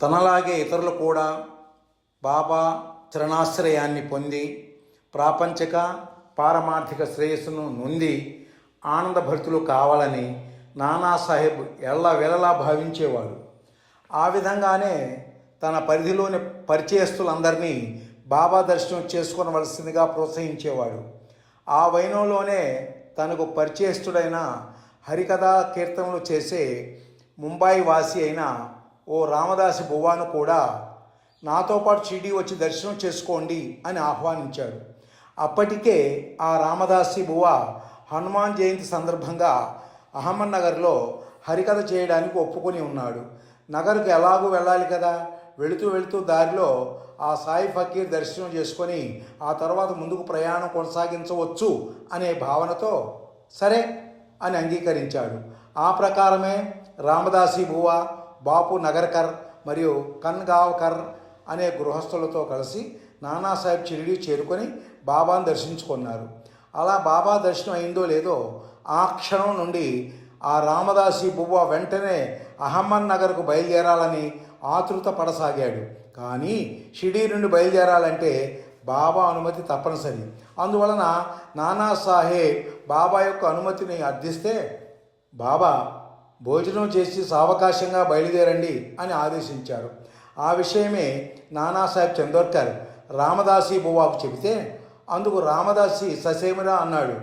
తనలాగే ఇతరులు కూడా బాబా చరణాశ్రయాన్ని పొంది ప్రాపంచిక పారమార్థిక శ్రేయస్సును నొంది ఆనందభరితులు కావాలని నానాసాహెబ్ ఎల్లవెలలా భావించేవాడు ఆ విధంగానే తన పరిధిలోని పరిచయస్తులందరినీ బాబా దర్శనం చేసుకోవలసిందిగా ప్రోత్సహించేవాడు. ఆ వైనంలోనే తనకు పరిచయస్తుడైన హరికథా కీర్తనలు చేసే ముంబాయి వాసి అయిన ఓ రామదాసి బువ్వాను కూడా నాతో పాటు షిరిడి వచ్చి దర్శనం చేసుకోండి అని ఆహ్వానించాడు. అప్పటికే ఆ రామదాసి బువ్వ హనుమాన్ జయంతి సందర్భంగా అహ్మద్నగర్లో హరికథ చేయడానికి ఒప్పుకొని ఉన్నాడు. నగరుకు ఎలాగూ వెళ్ళాలి కదా? వెళుతూ వెళుతూ దారిలో ఆ సాయి ఫకీర్ దర్శనం చేసుకొని ఆ తర్వాత ముందుకు ప్రయాణం కొనసాగించవచ్చు అనే భావనతో సరే అని అంగీకరించాడు. ఆ ప్రకారమే రామదాసి బువ్వ బాపు నగర్కర్ మరియు కన్గావ్కర్ అనే గృహస్థులతో కలిసి నానాసాహెబ్ షిరిడి చేరుకొని బాబాను దర్శించుకున్నారు. అలా బాబా దర్శనం అయిందో లేదో ఆ క్షణం నుండి ఆ రామదాసి బువ్వ వెంటనే అహమ్మద్ నగర్కు బయలుదేరాలని ఆతృత పడసాగాడు కానీ షిడీ నుండి బయలుదేరాలంటే బాబా అనుమతి తప్పనిసరి. అందువలన నానాసాహెబ్ బాబా యొక్క అనుమతిని అర్థిస్తే బాబా భోజనం చేసి సావకాశంగా బయలుదేరండి అని ఆదేశించారు. ఆ విషయమే నానాసాహెబ్ చందోర్కర్ రామదాసి బువ్వాకు చెబితే అందుకు రామదాసి ససేమిరా అన్నాడు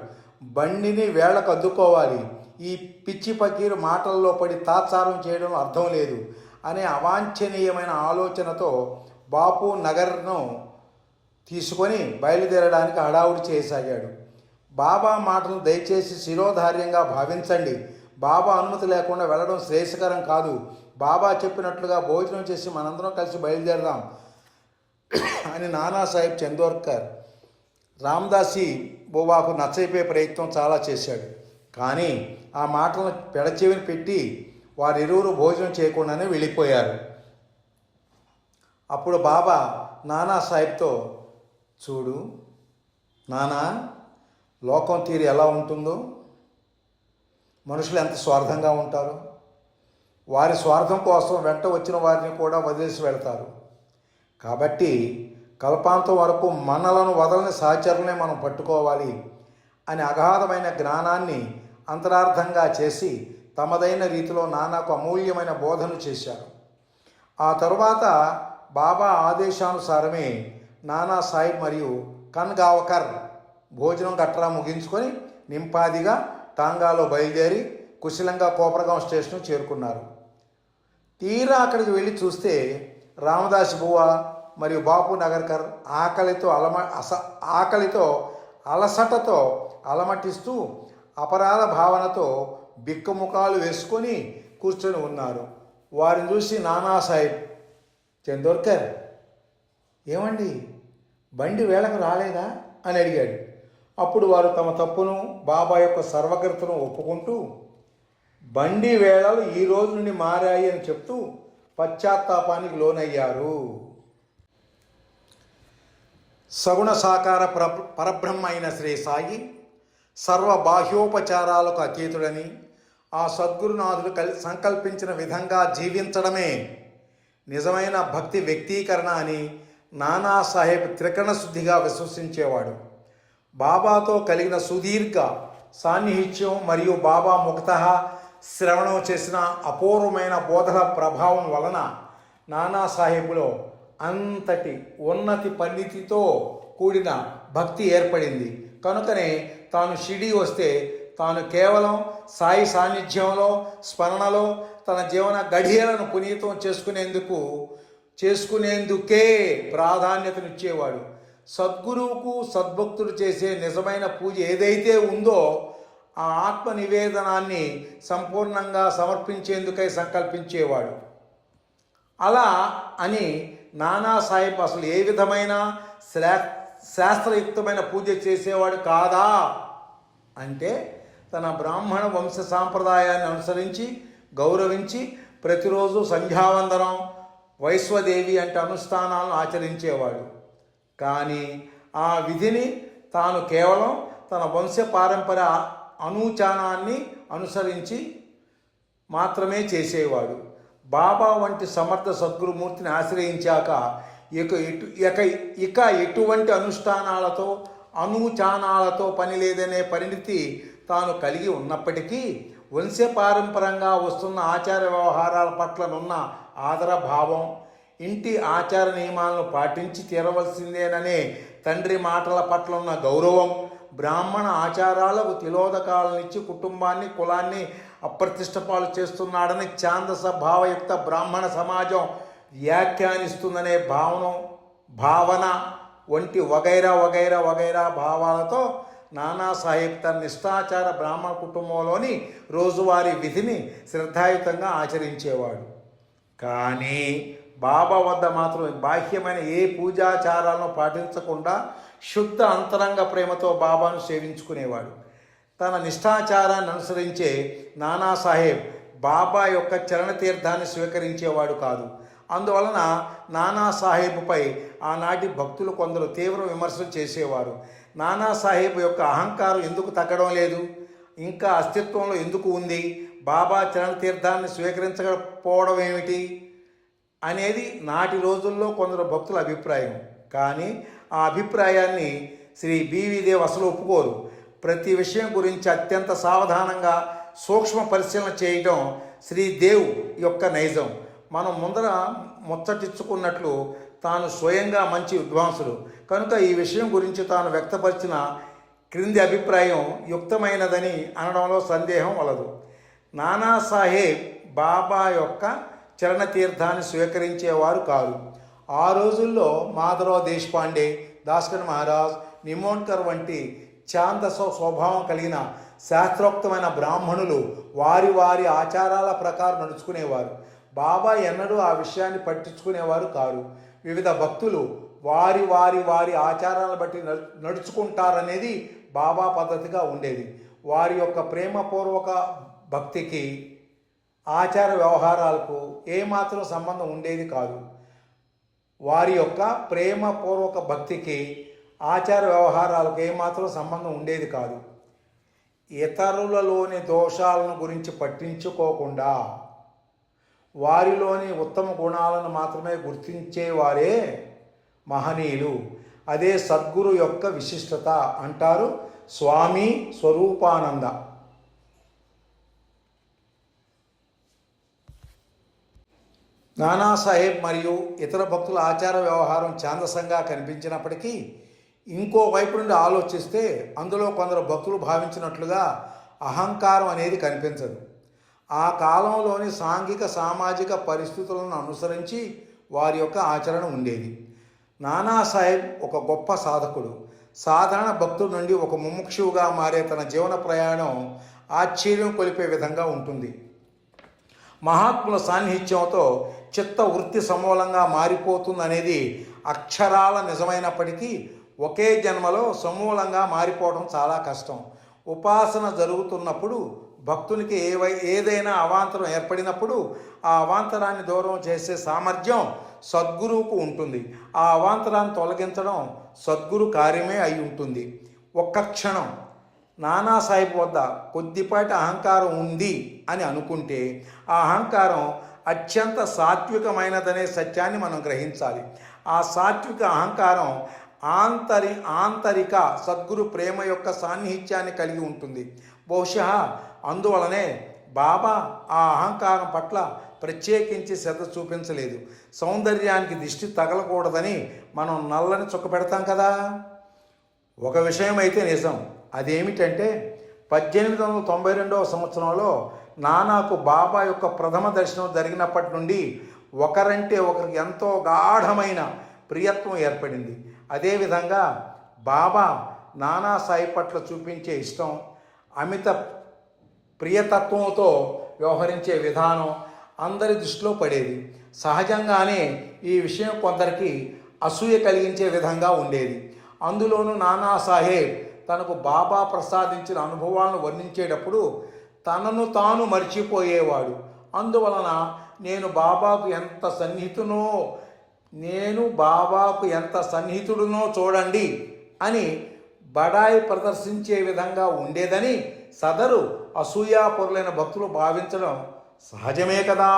బండిని వేళకు అద్దుకోవాలి. ఈ పిచ్చి పకీరు మాటల్లో పడి తాత్సారం చేయడం అర్థం లేదు అనే అవాంఛనీయమైన ఆలోచనతో బాపు నగర్ను తీసుకొని బయలుదేరడానికి హడావుడి చేయసాగాడు. బాబా మాటను దయచేసి శిరోధార్యంగా భావించండి. బాబా అనుమతి లేకుండా వెళ్ళడం శ్రేయస్కరం కాదు. బాబా చెప్పినట్లుగా భోజనం చేసి మనందరం కలిసి బయలుదేరదాం అని నానాసాహెబ్ చందోర్కర్ రామదాసి బోబాకు నచ్చైపోయే ప్రయత్నం చాలా చేశాడు. కానీ ఆ మాటలను పెడచెవిని పెట్టి వారిరువురు భోజనం చేయకుండానే వెళ్ళిపోయారు. అప్పుడు బాబా నానాసాహెబ్తో చూడు నానా లోకం తీరు ఎలా ఉంటుందో? మనుషులు ఎంత స్వార్థంగా ఉంటారు? వారి స్వార్థం కోసం వెంట వచ్చిన వారిని కూడా వదిలేసి వెళ్తారు. కాబట్టి కల్పాంతం వరకు మనలను వదలని సహచరులనే మనం పట్టుకోవాలి అని అగాధమైన జ్ఞానాన్ని అంతరార్థంగా చేసి తమదైన రీతిలో నానాకు అమూల్యమైన బోధన చేశారు. ఆ తరువాత బాబా ఆదేశానుసారమే నానా సాహిబ్ మరియు కన్గావకర్ భోజనం గట్రా ముగించుకొని నింపాదిగా టాంగాలో బయలుదేరి కుశలంగా కోపరగాం స్టేషన్ చేరుకున్నారు. తీరా అక్కడికి వెళ్ళి చూస్తే రామదాస్ బువ్వ మరియు బాపు నగర్కర్ ఆకలితో అలమ అస ఆకలితో అలసటతో అలమటిస్తూ అపరాధ భావనతో బిక్కముఖాలు వేసుకొని కూర్చొని ఉన్నారు. వారిని చూసి నానాసాహెబ్ చందోర్కర్ ఏమండి? బండి వేళకు రాలేదా? అని అడిగాడు. అప్పుడు వారు తమ తప్పును బాబా యొక్క సర్వగ్రతను ఒప్పుకుంటూ బండి వేళలు ఈ రోజు నుండి మారాయి అని చెప్తూ పశ్చాత్తాపానికి లోనయ్యారు. సగుణ సాకార ప్ర పరబ్రహ్మ అయిన శ్రీ సాయి సర్వ బాహ్యోపచారాలకు అతీతుడని ఆ సద్గురునాథుడు కల్ సంకల్పించిన విధంగా జీవించడమే నిజమైన భక్తి వ్యక్తీకరణ అని నానాసాహెబ్ త్రికరణ శుద్ధిగా విశ్వసించేవాడు. బాబాతో కలిగిన సుదీర్ఘ సాన్నిహిత్యం మరియు బాబా ముక్త శ్రవణం చేసిన అపూర్వమైన బోధన ప్రభావం వలన నానాసాహెబ్లో అంతటి ఉన్నతి పరిణితితో కూడిన భక్తి ఏర్పడింది. కనుకనే తాను షిడి వస్తే తాను కేవలం సాయి సాన్నిధ్యంలో స్మరణలో తన జీవన గడియలను పునీతం చేసుకునేందుకు చేసుకునేందుకే ప్రాధాన్యతనిచ్చేవాడు. సద్గురువుకు సద్భక్తుడు చేసే నిజమైన పూజ ఏదైతే ఉందో ఆ ఆత్మ నివేదనాన్ని సంపూర్ణంగా సమర్పించేందుకై సంకల్పించేవాడు. అలా అని నానాసాహెబ్ అసలు ఏ విధమైన శ్రా శాస్త్రయుక్తమైన పూజ చేసేవాడు కాదా? అంటే తన బ్రాహ్మణ వంశ సాంప్రదాయాన్ని అనుసరించి గౌరవించి ప్రతిరోజు సంధ్యావందనం వైశ్వదేవి అంటే అనుష్ఠానాలను ఆచరించేవాడు. కానీ ఆ విధిని తాను కేవలం తన వంశ పారంపర అనూచానాన్ని అనుసరించి మాత్రమే చేసేవాడు. బాబా వంటి సమర్థ సద్గురుమూర్తిని ఆశ్రయించాక ఇక ఎటు ఇక ఇక ఎటువంటి అనుష్ఠానాలతో అనుచానాలతో పని లేదనే పరిణితి తాను కలిగి ఉన్నప్పటికీ వంశపారంపరంగా వస్తున్న ఆచార వ్యవహారాల పట్లనున్న ఆదరభావం ఇంటి ఆచార నియమాలను పాటించి తీరవలసిందేననే తండ్రి మాటల పట్ల ఉన్న గౌరవం బ్రాహ్మణ ఆచారాలకు తిలోదకాలనిచ్చి కుటుంబాన్ని కులాన్ని అప్రతిష్టపాలు చేస్తున్నాడని ఛాందస భావయుక్త బ్రాహ్మణ సమాజం వ్యాఖ్యానిస్తుందనే భావన భావన వంటి వగైరా వగైరా వగైరా భావాలతో నానాసాహెబ్ తన నిష్ఠాచార బ్రాహ్మణ కుటుంబంలోని రోజువారీ విధిని శ్రద్ధాయుతంగా ఆచరించేవాడు. కానీ బాబా వద్ద మాత్రం బాహ్యమైన ఏ పూజాచారాలను పాటించకుండా శుద్ధ అంతరంగ ప్రేమతో బాబాను సేవించుకునేవాడు. తన నిష్ఠాచారాన్ని అనుసరించే నానాసాహెబ్ బాబా యొక్క చరణ తీర్థాన్ని స్వీకరించేవాడు కాదు. అందువలన నానాసాహెబ్పై ఆనాటి భక్తులు కొందరు తీవ్ర విమర్శలు చేసేవారు. నానాసాహెబ్ యొక్క అహంకారం ఎందుకు తగ్గడం లేదు? ఇంకా అస్తిత్వంలో ఎందుకు ఉంది? బాబా చరణ తీర్థాన్ని స్వీకరించకపోవడం ఏమిటి? అనేది నాటి రోజుల్లో కొందరు భక్తుల అభిప్రాయం. కానీ ఆ అభిప్రాయాన్ని శ్రీ బీవీదేవ్ అసలు ఒప్పుకోరు. ప్రతి విషయం గురించి అత్యంత సావధానంగా సూక్ష్మ పరిశీలన చేయడం శ్రీదేవ్ యొక్క నైజం. మనం ముందర ముచ్చటించుకున్నట్లు తాను స్వయంగా మంచి విద్వాంసుడు. కనుక ఈ విషయం గురించి తాను వ్యక్తపరిచిన క్రింది అభిప్రాయం యుక్తమైనదని అనడంలో సందేహం వలదు. నానాసాహెబ్ బాబా యొక్క చరణ తీర్థాన్ని స్వీకరించేవారు కాదు ఆ రోజుల్లో మాధవరావు దేశపాండే దాస్కర్ మహారాజ్ నిమోన్కర్ వంటి ఛాందస స్వభావం కలిగిన శాస్త్రోక్తమైన బ్రాహ్మణులు వారి వారి ఆచారాల ప్రకారం నడుచుకునేవారు. బాబా ఎన్నడూ ఆ విషయాన్ని పట్టించుకునేవారు కారు. వివిధ భక్తులు వారి వారి వారి ఆచారాలను బట్టి నడు- నడుచుకుంటారనేది బాబా పద్ధతిగా ఉండేది. వారి యొక్క ప్రేమపూర్వక భక్తికి ఆచార వ్యవహారాలకు ఏమాత్రం సంబంధం ఉండేది కాదు. వారి యొక్క ప్రేమపూర్వక భక్తికి ఆచార వ్యవహారాలకు ఏమాత్రం సంబంధం ఉండేది కాదు. ఇతరులలోని దోషాలను గురించి పట్టించుకోకుండా వారిలోని ఉత్తమ గుణాలను మాత్రమే గుర్తించేవారే మహనీయులు. అదే సద్గురు యొక్క విశిష్టత అంటారు స్వామి స్వరూపానంద. నానాసాహెబ్ మరియు ఇతర భక్తుల ఆచార వ్యవహారం ఛాందసంగా కనిపించినప్పటికీ ఇంకో వైపు నుండి ఆలోచిస్తే అందులో కొందరు భక్తులు భావించినట్లుగా అహంకారం అనేది కనిపించదు. ఆ కాలంలోని సాంఘిక సామాజిక పరిస్థితులను అనుసరించి వారి యొక్క ఆచరణ ఉండేది. నానాసాహెబ్ ఒక గొప్ప సాధకుడు. సాధారణ భక్తుల నుండి ఒక ముముక్షువుగా మారే తన జీవన ప్రయాణం ఆశ్చర్యం కొలిపే విధంగా ఉంటుంది. మహాత్ముల సాన్నిహిత్యంతో చిత్త వృత్తి సమూలంగా మారిపోతుందనేది అక్షరాల నిజమైనప్పటికీ ఒకే జన్మలో సమూలంగా మారిపోవడం చాలా కష్టం. ఉపాసన జరుగుతున్నప్పుడు భక్తునికి ఏవై ఏదైనా అవాంతరం ఏర్పడినప్పుడు ఆ అవాంతరాన్ని దూరం చేసే సామర్థ్యం సద్గురువుకు ఉంటుంది. ఆ అవాంతరాన్ని తొలగించడం సద్గురు కార్యమే అయి ఉంటుంది. ఒక్క క్షణం నానాసాహెబ్ వద్ద కొద్దిపాటి అహంకారం ఉంది అని అనుకుంటే ఆ అహంకారం అత్యంత సాత్వికమైనదనే సత్యాన్ని మనం గ్రహించాలి. ఆ సాత్విక అహంకారం ఆంతరి ఆంతరిక సద్గురు ప్రేమ యొక్క సాన్నిహిత్యాన్ని కలిగి ఉంటుంది. బహుశా అందువలనే బాబా ఆ అహంకారం పట్ల ప్రత్యేకించి శ్రద్ధ చూపించలేదు. సౌందర్యానికి దిష్టి తగలకూడదని మనం నల్లని చుక్క పెడతాం కదా? ఒక విషయం అయితే నిజం. అదేమిటంటే పద్దెనిమిది వందల తొంభై రెండవ సంవత్సరంలో నానాకు బాబా యొక్క ప్రథమ దర్శనం జరిగినప్పటి నుండి ఒకరంటే ఒకరికి ఎంతో గాఢమైన ప్రియత్వం ఏర్పడింది. అదేవిధంగా బాబా నానా సాయి పట్ల చూపించే ఇష్టం అమిత ప్రియతత్వంతో వ్యవహరించే విధానం అందరి దృష్టిలో పడేది. సహజంగానే ఈ విషయం కొందరికి అసూయ కలిగించే విధంగా ఉండేది. అందులోనూ నానా సాహెబ్ తనకు బాబా ప్రసాదించిన అనుభవాలను వర్ణించేటప్పుడు తనను తాను మర్చిపోయేవాడు. అందువలన నేను బాబాకు ఎంత సన్నిహితునో నేను బాబాకు ఎంత సన్నిహితుడునో చూడండి అని బడాయి ప్రదర్శించే విధంగా ఉండేదని సదరు అసూయాపరులైన భక్తులు భావించడం సహజమే కదా.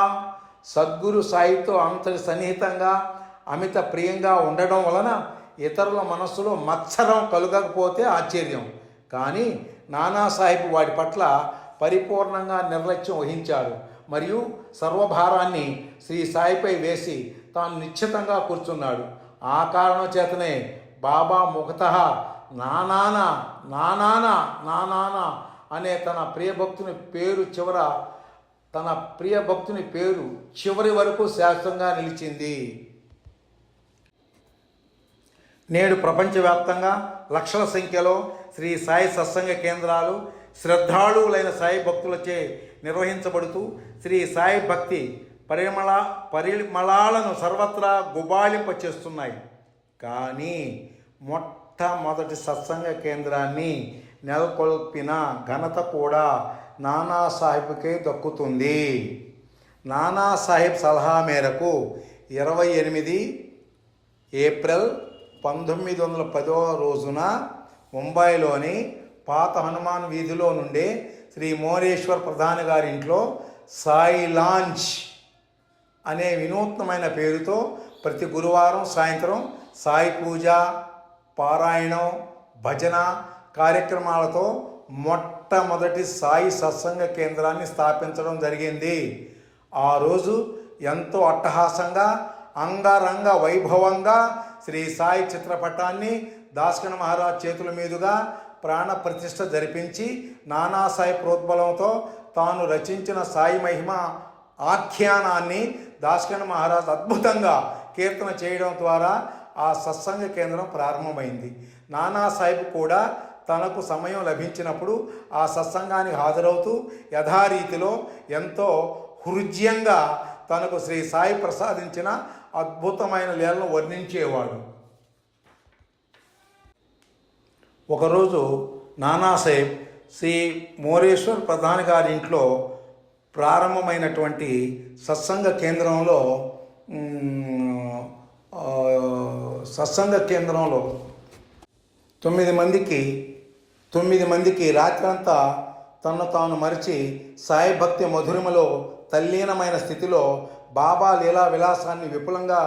సద్గురు సాయితో అంతటి సన్నిహితంగా అమిత ప్రియంగా ఉండడం వలన ఇతరుల మనస్సులో మత్సరం కలగకపోతే ఆశ్చర్యం. కానీ నానాసాహెబ్ వాడి పట్ల పరిపూర్ణంగా నిర్లక్ష్యం వహించాడు. మరియు సర్వభారాన్ని శ్రీ సాయిపై వేసి తాను నిశ్చితంగా కూర్చున్నాడు. ఆ కారణం చేతనే బాబా ముఖత నానాన నానాన నానాన అనే తన ప్రియభక్తుని పేరు చివర తన ప్రియ భక్తుని పేరు చివరి వరకు శాశ్వతంగా నిలిచింది. నేడు ప్రపంచవ్యాప్తంగా లక్షల సంఖ్యలో శ్రీ సాయి సత్సంగ కేంద్రాలు శ్రద్ధాళువులైన సాయి భక్తులచే నిర్వహించబడుతూ శ్రీ సాయి భక్తి పరిమళ పరిమళాలను సర్వత్రా గుబాళింప చేస్తున్నాయి కానీ మొట్టమొదటి సత్సంగ కేంద్రాన్ని నెలకొల్పిన ఘనత కూడా నానాసాహెబ్కే దక్కుతుంది. నానాసాహెబ్ సలహా మేరకు ఇరవై ఎనిమిది ఏప్రిల్ పంతొమ్మిది వందల పదవ రోజున ముంబైలోని పాత హనుమాన్ వీధిలో నుండి శ్రీ మోరేశ్వర్ ప్రధాని గారి ఇంట్లో సాయి లాంచ్ అనే వినూత్నమైన పేరుతో ప్రతి గురువారం సాయంత్రం సాయి పూజ పారాయణం భజన కార్యక్రమాలతో మొట్టమొదటి సాయి సత్సంగ కేంద్రాన్ని స్థాపించడం జరిగింది. ఆ రోజు ఎంతో అట్టహాసంగా అంగరంగ వైభవంగా శ్రీ సాయి చిత్రపటాన్ని దాస్కణ మహారాజ్ చేతుల మీదుగా ప్రాణ ప్రతిష్ఠ జరిపించి నానాసాయి ప్రోద్బలంతో తాను రచించిన సాయి మహిమ ఆఖ్యానాన్ని దాస్కణ మహారాజ్ అద్భుతంగా కీర్తన చేయడం ద్వారా ఆ సత్సంగ కేంద్రం ప్రారంభమైంది. నానాసాహెబ్ కూడా తనకు సమయం లభించినప్పుడు ఆ సత్సంగానికి హాజరవుతూ యథారీతిలో ఎంతో హృద్యంగా తనకు శ్రీ సాయి ప్రసాదించిన అద్భుతమైన లీలను వర్ణించేవాడు. ఒకరోజు నానాసాహెబ్ శ్రీ మోరేశ్వర్ ప్రధాని గారి ఇంట్లో ప్రారంభమైనటువంటి సత్సంగ కేంద్రంలో సత్సంగ కేంద్రంలో తొమ్మిది మందికి తొమ్మిది మందికి రాత్రంతా తనను తాను మరిచి సాయి భక్తి మధురిమలో తల్లీనమైన స్థితిలో బాబా లీలా విలాసాన్ని విపులంగా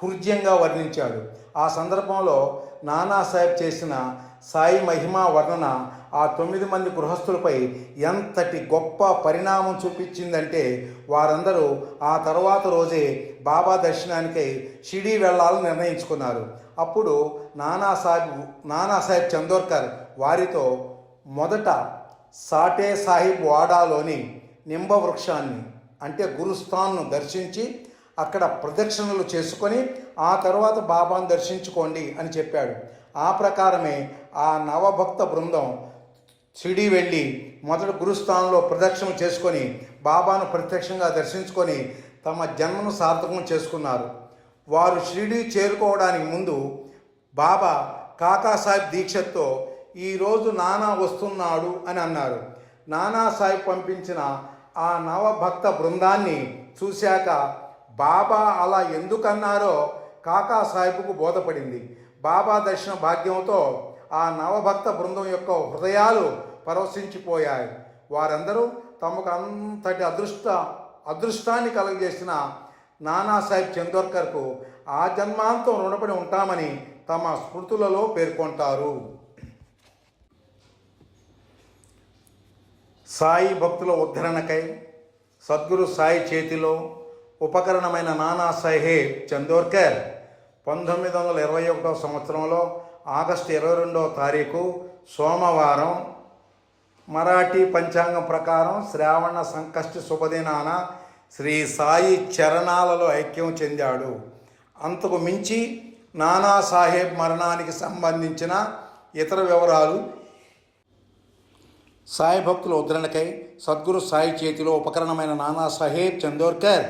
హృద్యంగా వర్ణించాడు. ఆ సందర్భంలో నానాసాహెబ్ చేసిన సాయి మహిమా వర్ణన ఆ తొమ్మిది మంది గృహస్థులపై ఎంతటి గొప్ప పరిణామం చూపించిందంటే వారందరూ ఆ తర్వాత రోజే బాబా దర్శనానికై షిడీ వెళ్ళాలని నిర్ణయించుకున్నారు. అప్పుడు నానాసాహెబ్ నానాసాహెబ్ చందోర్కర్ వారితో మొదట సాటే సాహిబ్ వాడాలోని నింబ వృక్షాన్ని అంటే గురుస్థాన్ను దర్శించి అక్కడ ప్రదక్షిణలు చేసుకొని ఆ తర్వాత బాబాను దర్శించుకోండి అని చెప్పాడు. ఆ ప్రకారమే ఆ నవభక్త బృందం షిరిడి వెళ్ళి మొదట గురుస్థానంలో ప్రదక్షిణ చేసుకొని బాబాను ప్రత్యక్షంగా దర్శించుకొని తమ జన్మను సార్థకం చేసుకున్నారు. వారు షిరిడి చేరుకోవడానికి ముందు బాబా కాకాసాహెబ్ దీక్షతో ఈరోజు నానా వస్తున్నాడు అని అన్నారు. నానాసాహెబ్ పంపించిన ఆ నవభక్త బృందాన్ని చూశాక బాబా అలా ఎందుకన్నారో కాకా సాహెబ్కు బోధపడింది. బాబా దర్శన భాగ్యంతో ఆ నవభక్త బృందం యొక్క హృదయాలు పరవశించిపోయాయి. వారందరూ తమకు అంతటి అదృష్ట అదృష్టాన్ని కలుగజేసిన నానాసాహెబ్ చందోర్కర్కు ఆ జన్మాంతం రుణపడి ఉంటామని తమ స్మృతులలో పేర్కొంటారు. సాయి భక్తుల ఉద్ధరణకై సద్గురు సాయి చేతిలో ఉపకరణమైన నానా సాహెబ్ చందోర్కర్ పంతొమ్మిది వందల ఇరవై ఒకటో సంవత్సరంలో ఆగస్టు ఇరవై రెండవ తారీఖు సోమవారం మరాఠీ పంచాంగం ప్రకారం శ్రావణ సంకష్టి శుభదినాన శ్రీ సాయి చరణాలలో ఐక్యం చెందాడు. అంతకు మించి నానా సాహెబ్ మరణానికి సంబంధించిన ఇతర వివరాలు సాయి భక్తుల ఉద్ధరణకై సద్గురు సాయి చేతిలో ఉపకరణమైన నానా సాహెబ్ చందోర్కర్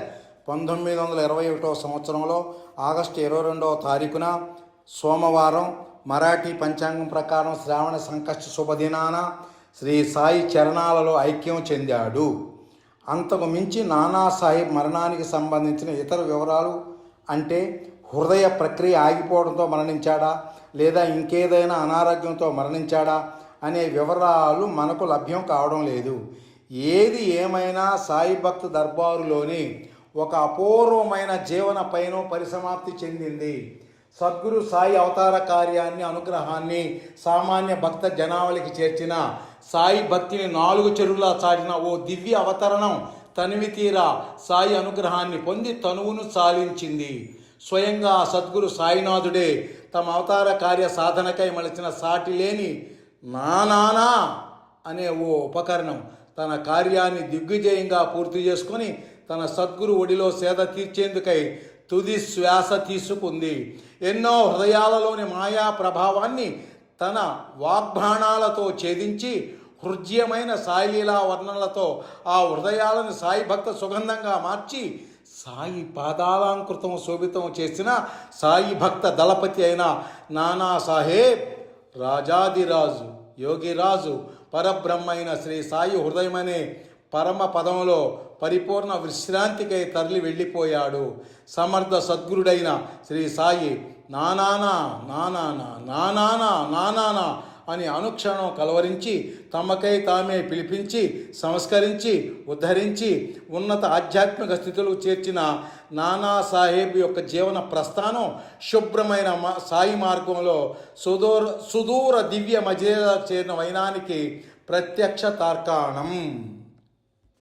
పంతొమ్మిది వందల ఇరవై ఒకటో సంవత్సరంలో ఆగస్టు ఇరవై రెండవ తారీఖున సోమవారం మరాఠీ పంచాంగం ప్రకారం శ్రావణ సంకష్ట శుభదినాన శ్రీ సాయి చరణాలలో ఐక్యం చెందాడు. అంతకు మించి నానా సాహెబ్ మరణానికి సంబంధించిన ఇతర వివరాలు అంటే హృదయ ప్రక్రియ ఆగిపోవడంతో మరణించాడా లేదా ఇంకేదైనా అనారోగ్యంతో మరణించాడా అనే వివరాలు మనకు లభ్యం కావడం లేదు. ఏది ఏమైనా సాయి భక్త దర్బారులోని ఒక అపూర్వమైన జీవన పైన పరిసమాప్తి చెందింది. సద్గురు సాయి అవతార కార్యాన్ని అనుగ్రహాన్ని సామాన్య భక్త జనావళికి చేర్చిన సాయి భక్తిని నాలుగు చెరువులా చాటిన ఓ దివ్య అవతరణం తనివి తీరా సాయి అనుగ్రహాన్ని పొంది తనువును సాలించింది. స్వయంగా ఆ సద్గురు సాయినాథుడే తమ అవతార కార్య సాధనకై మలిచిన సాటి లేని నానానా అనే ఓ ఉపకరణం తన కార్యాన్ని దిగ్విజయంగా పూర్తి చేసుకొని తన సద్గురు ఒడిలో సేద తీర్చేందుకై తుది శ్వాస తీసుకుంది. ఎన్నో హృదయాలలోని మాయా ప్రభావాన్ని తన వాగ్బాణాలతో ఛేదించి హృద్యమైన సాయిలీలా వర్ణనలతో ఆ హృదయాలను సాయి భక్త సుగంధంగా మార్చి సాయి పాదాలంకృతం శోభితం చేసిన సాయి భక్త దళపతి అయిన నానా సాహేబ్ రాజాదిరాజు యోగిరాజు పరబ్రహ్మైన శ్రీ సాయి హృదయమనే పరమ పదంలో పరిపూర్ణ విశ్రాంతికై తరలి వెళ్ళిపోయాడు. సమర్థ సద్గురుడైన శ్రీ సాయి నానానా నానానా నానానా నానానా అని అనుక్షణం కలవరించి తమకై తామే పిలిపించి సంస్కరించి ఉద్ధరించి ఉన్నత ఆధ్యాత్మిక స్థితులు చేర్చిన నానా సాహెబ్ యొక్క జీవన ప్రస్థానం శుభ్రమైన సాయి మార్గంలో సుదూర సుదూర దివ్య మధ్య చేరిన వైనానికి ప్రత్యక్ష తార్కాణం.